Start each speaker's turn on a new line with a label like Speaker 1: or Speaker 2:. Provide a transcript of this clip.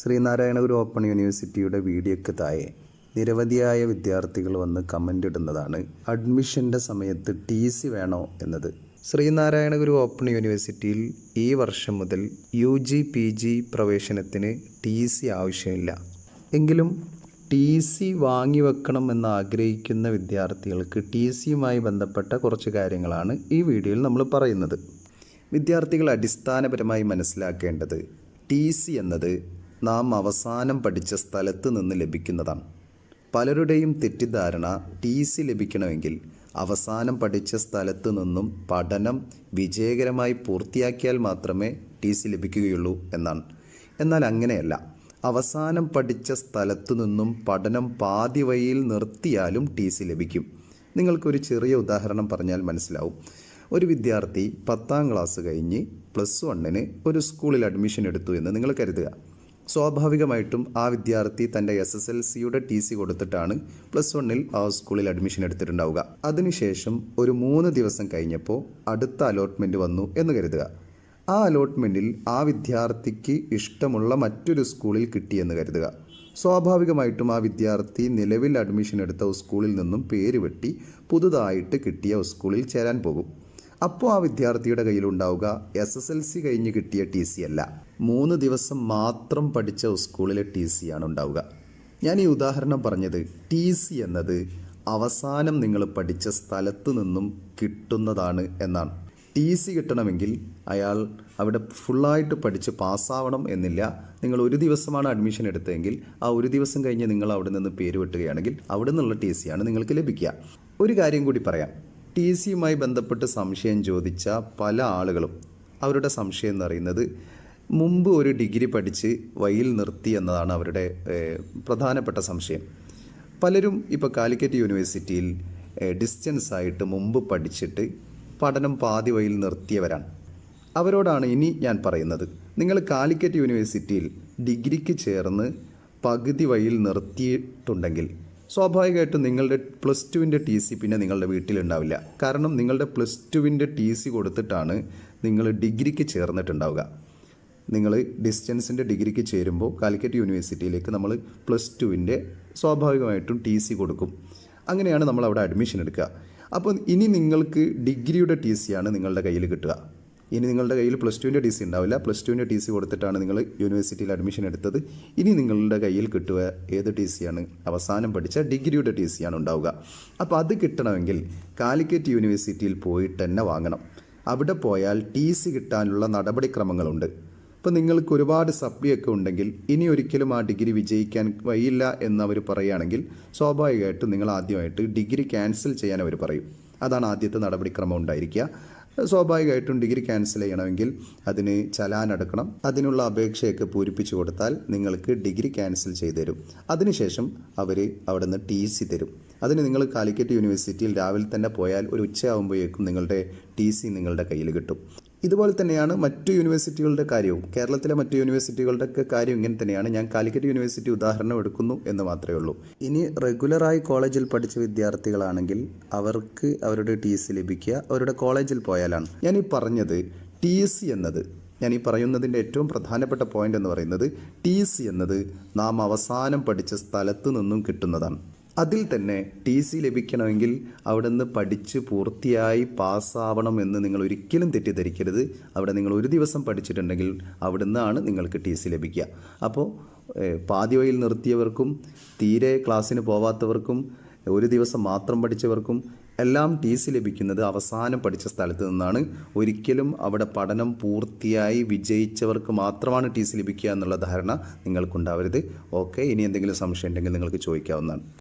Speaker 1: ശ്രീനാരായണ ഗുരു open യൂണിവേഴ്സിറ്റിയുടെ വീഡിയോയ്ക്ക് താഴെ നിരവധിയായ വിദ്യാർത്ഥികൾ വന്ന് കമന്റ് ഇടുന്നതാണ് അഡ്മിഷന്റെ സമയത്ത് ടി സി വേണോ എന്നത്. ശ്രീനാരായണ ഗുരു ഓപ്പൺ യൂണിവേഴ്സിറ്റിയിൽ ഈ വർഷം മുതൽ യു ജി പി ജി പ്രവേശനത്തിന് ടി സി ആവശ്യമില്ല. എങ്കിലും ടി സി വാങ്ങി വെക്കണം എന്ന് ആഗ്രഹിക്കുന്ന വിദ്യാർത്ഥികൾക്ക് ടി സിയുമായി ബന്ധപ്പെട്ട കുറച്ച് കാര്യങ്ങളാണ് ഈ വീഡിയോയിൽ നമ്മൾ പറയുന്നത്. വിദ്യാർത്ഥികൾ അടിസ്ഥാനപരമായി മനസ്സിലാക്കേണ്ടത് ടി സി എന്നത് നാം അവസാനം പഠിച്ച സ്ഥലത്ത് നിന്ന് ലഭിക്കുന്നതാണ്. പലരുടെയും തെറ്റിദ്ധാരണ ടി സി ലഭിക്കണമെങ്കിൽ അവസാനം പഠിച്ച സ്ഥലത്ത് നിന്നും പഠനം വിജയകരമായി പൂർത്തിയാക്കിയാൽ മാത്രമേ ടി സി ലഭിക്കുകയുള്ളൂ എന്നാണ്. എന്നാൽ അങ്ങനെയല്ല. അവസാനം പഠിച്ച സ്ഥലത്തു നിന്നും പഠനം പാതി വഴിയിൽ നിർത്തിയാലും ടി സി ലഭിക്കും. നിങ്ങൾക്കൊരു ചെറിയ ഉദാഹരണം പറഞ്ഞാൽ മനസ്സിലാവും. ഒരു വിദ്യാർത്ഥി പത്താം ക്ലാസ് കഴിഞ്ഞ് പ്ലസ് വണ്ണിന് ഒരു സ്കൂളിൽ അഡ്മിഷൻ എടുത്തു എന്ന് നിങ്ങൾ കരുതുക. സ്വാഭാവികമായിട്ടും ആ വിദ്യാർത്ഥി തന്റെ എസ് എസ് എൽ സിയുടെ ടി സി കൊടുത്തിട്ടാണ് പ്ലസ് വണ്ണിൽ ആ സ്കൂളിൽ അഡ്മിഷൻ എടുത്തിട്ടുണ്ടാവുക. അതിനുശേഷം ഒരു മൂന്ന് ദിവസം കഴിഞ്ഞപ്പോൾ അടുത്ത അലോട്ട്മെന്റ് വന്നു എന്ന് കരുതുക. ആ അലോട്ട്മെന്റിൽ ആ വിദ്യാർത്ഥിക്ക് ഇഷ്ടമുള്ള മറ്റൊരു സ്കൂളിൽ കിട്ടിയെന്ന് കരുതുക. സ്വാഭാവികമായിട്ടും ആ വിദ്യാർത്ഥി നിലവിൽ അഡ്മിഷൻ എടുത്ത സ്കൂളിൽ നിന്നും പേര് വെട്ടി പുതുതായിട്ട് കിട്ടിയ സ്കൂളിൽ ചേരാൻ പോകും. അപ്പോൾ ആ വിദ്യാർത്ഥിയുടെ കയ്യിലുണ്ടാവുക എസ് എസ് എൽ സി കഴിഞ്ഞ് കിട്ടിയ ടി സി അല്ല. മൂന്ന് ദിവസം മാത്രം പഠിച്ച സ്കൂളിലെ ടി സി ആണ് ഉണ്ടാവുക. ഞാൻ ഈ ഉദാഹരണം പറഞ്ഞത് ടി സി എന്നത് അവസാനം നിങ്ങൾ പഠിച്ച സ്ഥലത്ത് നിന്നും കിട്ടുന്നതാണ് എന്നാണ്. ടി സി കിട്ടണമെങ്കിൽ അയാൾ അവിടെ ഫുള്ളായിട്ട് പഠിച്ച് പാസ്സാവണം എന്നില്ല. നിങ്ങൾ ഒരു ദിവസമാണ് അഡ്മിഷൻ എടുത്തതെങ്കിൽ ആ ഒരു ദിവസം കഴിഞ്ഞ് നിങ്ങൾ അവിടെ നിന്ന് പേര് വെട്ടുകയാണെങ്കിൽ അവിടെ നിന്നുള്ള ടി സിയാണ് നിങ്ങൾക്ക് ലഭിക്കുക. ഒരു കാര്യം കൂടി പറയാം. ടി സിയുമായി ബന്ധപ്പെട്ട് സംശയം ചോദിച്ച പല ആളുകളും അവരുടെ സംശയം എന്ന് പറയുന്നത് മുമ്പ് ഒരു ഡിഗ്രി പഠിച്ച് വയ്യിൽ നിർത്തി എന്നതാണ് അവരുടെ പ്രധാനപ്പെട്ട സംശയം. പലരും ഇപ്പോൾ കാലിക്കറ്റ് യൂണിവേഴ്സിറ്റിയിൽ ഡിസ്റ്റൻസ് ആയിട്ട് മുമ്പ് പഠിച്ചിട്ട് പഠനം പാതി വഴിയിൽ നിർത്തിയവരാണ്. അവരോടാണ് ഇനി ഞാൻ പറയുന്നത്. നിങ്ങൾ കാലിക്കറ്റ് യൂണിവേഴ്സിറ്റിയിൽ ഡിഗ്രിക്ക് ചേർന്ന് പകുതി വഴിയിൽ നിർത്തിയിട്ടുണ്ടെങ്കിൽ സ്വാഭാവികമായിട്ടും നിങ്ങളുടെ പ്ലസ് ടുവിന്റെ ടി സി പിന്നെ നിങ്ങളുടെ വീട്ടിലുണ്ടാവില്ല. കാരണം നിങ്ങളുടെ പ്ലസ് ടുവിന്റെ ടി സി കൊടുത്തിട്ടാണ് നിങ്ങൾ ഡിഗ്രിക്ക് ചേർന്നിട്ടുണ്ടാവുക. നിങ്ങൾ ഡിസ്റ്റൻസിന്റെ ഡിഗ്രിക്ക് ചേരുമ്പോൾ കാലിക്കറ്റ് യൂണിവേഴ്സിറ്റിയിലേക്ക് നമ്മൾ പ്ലസ് ടുവിന്റെ സ്വാഭാവികമായിട്ടും ടി സി കൊടുക്കും. അങ്ങനെയാണ് നമ്മൾ അവിടെ അഡ്മിഷൻ എടുക്കുക. അപ്പോൾ ഇനി നിങ്ങൾക്ക് ഡിഗ്രിയുടെ ടി സിയാണ് നിങ്ങളുടെ കയ്യിൽ കിട്ടുക. ഇനി നിങ്ങളുടെ കയ്യിൽ പ്ലസ് ടുവിന്റെ ടി സി ഉണ്ടാവില്ല. പ്ലസ് ടുവിന്റെ ടി സി കൊടുത്തിട്ടാണ് നിങ്ങൾ യൂണിവേഴ്സിറ്റിയിൽ അഡ്മിഷൻ എടുത്തത്. ഇനി നിങ്ങളുടെ കയ്യിൽ കിട്ടുക ഏത് ടി സിയാണ് അവസാനം പഠിച്ച ഡിഗ്രിയുടെ ടി സിയാണ് ഉണ്ടാവുക. അപ്പോൾ അത് കിട്ടണമെങ്കിൽ കാലിക്കറ്റ് യൂണിവേഴ്സിറ്റിയിൽ പോയിട്ട് തന്നെ വാങ്ങണം. അവിടെ പോയാൽ ടി സി കിട്ടാനുള്ള നടപടിക്രമങ്ങളുണ്ട്. ഇപ്പോൾ നിങ്ങൾക്ക് ഒരുപാട് സപ്ലി ഒക്കെ ഉണ്ടെങ്കിൽ ഇനി ഒരിക്കലും ആ ഡിഗ്രി വിജയിക്കാൻ വയ്യില്ല എന്ന് അവർ പറയുകയാണെങ്കിൽ സ്വാഭാവികമായിട്ടും നിങ്ങൾ ആദ്യമായിട്ട് ഡിഗ്രി ക്യാൻസൽ ചെയ്യാൻ അവർ പറയും. അതാണ് ആദ്യത്തെ നടപടിക്രമം ഉണ്ടായിരിക്കുക. സ്വാഭാവികമായിട്ടും ഡിഗ്രി ക്യാൻസൽ ചെയ്യണമെങ്കിൽ അതിന് ചലാൻ എടുക്കണം അതിനുള്ള അപേക്ഷയൊക്കെ പൂരിപ്പിച്ചു കൊടുത്താൽ നിങ്ങൾക്ക് ഡിഗ്രി ക്യാൻസൽ ചെയ്തു തരും. അതിനുശേഷം അവർ അവിടെ നിന്ന് ടി സി തരും. അതിന് നിങ്ങൾ കാലിക്കറ്റ് യൂണിവേഴ്സിറ്റിയിൽ രാവിലെ തന്നെ പോയാൽ ഒരു ഉച്ചയാകുമ്പോഴേക്കും നിങ്ങളുടെ ടി സി നിങ്ങളുടെ കയ്യിൽ കിട്ടും. ഇതുപോലെ തന്നെയാണ് മറ്റു യൂണിവേഴ്സിറ്റികളുടെ കാര്യവും. കേരളത്തിലെ മറ്റു യൂണിവേഴ്സിറ്റികളുടെ ഒക്കെ കാര്യം ഇങ്ങനെ തന്നെയാണ്. ഞാൻ കാലിക്കറ്റ് യൂണിവേഴ്സിറ്റി ഉദാഹരണം എടുക്കുന്നു എന്ന് മാത്രമേ ഉള്ളൂ. ഇനി റെഗുലറായി കോളേജിൽ പഠിച്ച വിദ്യാർത്ഥികളാണെങ്കിൽ അവർക്ക് അവരുടെ ടി സി ലഭിക്കുക. അവരുടെ കോളേജിൽ പോയാലാണ്. ഞാൻ ഈ പറഞ്ഞത് ടി സി എന്നത് ഞാൻ ഈ പറയുന്നതിന്റെ ഏറ്റവും പ്രധാനപ്പെട്ട പോയിന്റ് എന്ന് പറയുന്നത് ടി സി എന്നത് നാം അവസാനം പഠിച്ച സ്ഥലത്ത് നിന്നും കിട്ടുന്നതാണ്. അതിൽ തന്നെ ടി സി ലഭിക്കണമെങ്കിൽ അവിടെ നിന്ന് പഠിച്ച് പൂർത്തിയായി പാസ്സാവണം എന്ന് നിങ്ങൾ ഒരിക്കലും തെറ്റിദ്ധരിക്കരുത്. അവിടെ നിങ്ങൾ ഒരു ദിവസം പഠിച്ചിട്ടുണ്ടെങ്കിൽ അവിടെ നിന്നാണ് നിങ്ങൾക്ക് ടി സി ലഭിക്കുക. അപ്പോൾ പാതിവയിൽ നിർത്തിയവർക്കും തീരെ ക്ലാസ്സിന് പോവാത്തവർക്കും ഒരു ദിവസം മാത്രം പഠിച്ചവർക്കും എല്ലാം ടി സി ലഭിക്കുന്നത് അവസാനം പഠിച്ച സ്ഥലത്ത് നിന്നാണ്. ഒരിക്കലും അവിടെ പഠനം പൂർത്തിയായി വിജയിച്ചവർക്ക് മാത്രമാണ് ടി സി ലഭിക്കുക എന്നുള്ള ധാരണ നിങ്ങൾക്കുണ്ടാവരുത്. ഓക്കെ ഇനി എന്തെങ്കിലും സംശയം ഉണ്ടെങ്കിൽ നിങ്ങൾക്ക് ചോദിക്കാവുന്നതാണ്.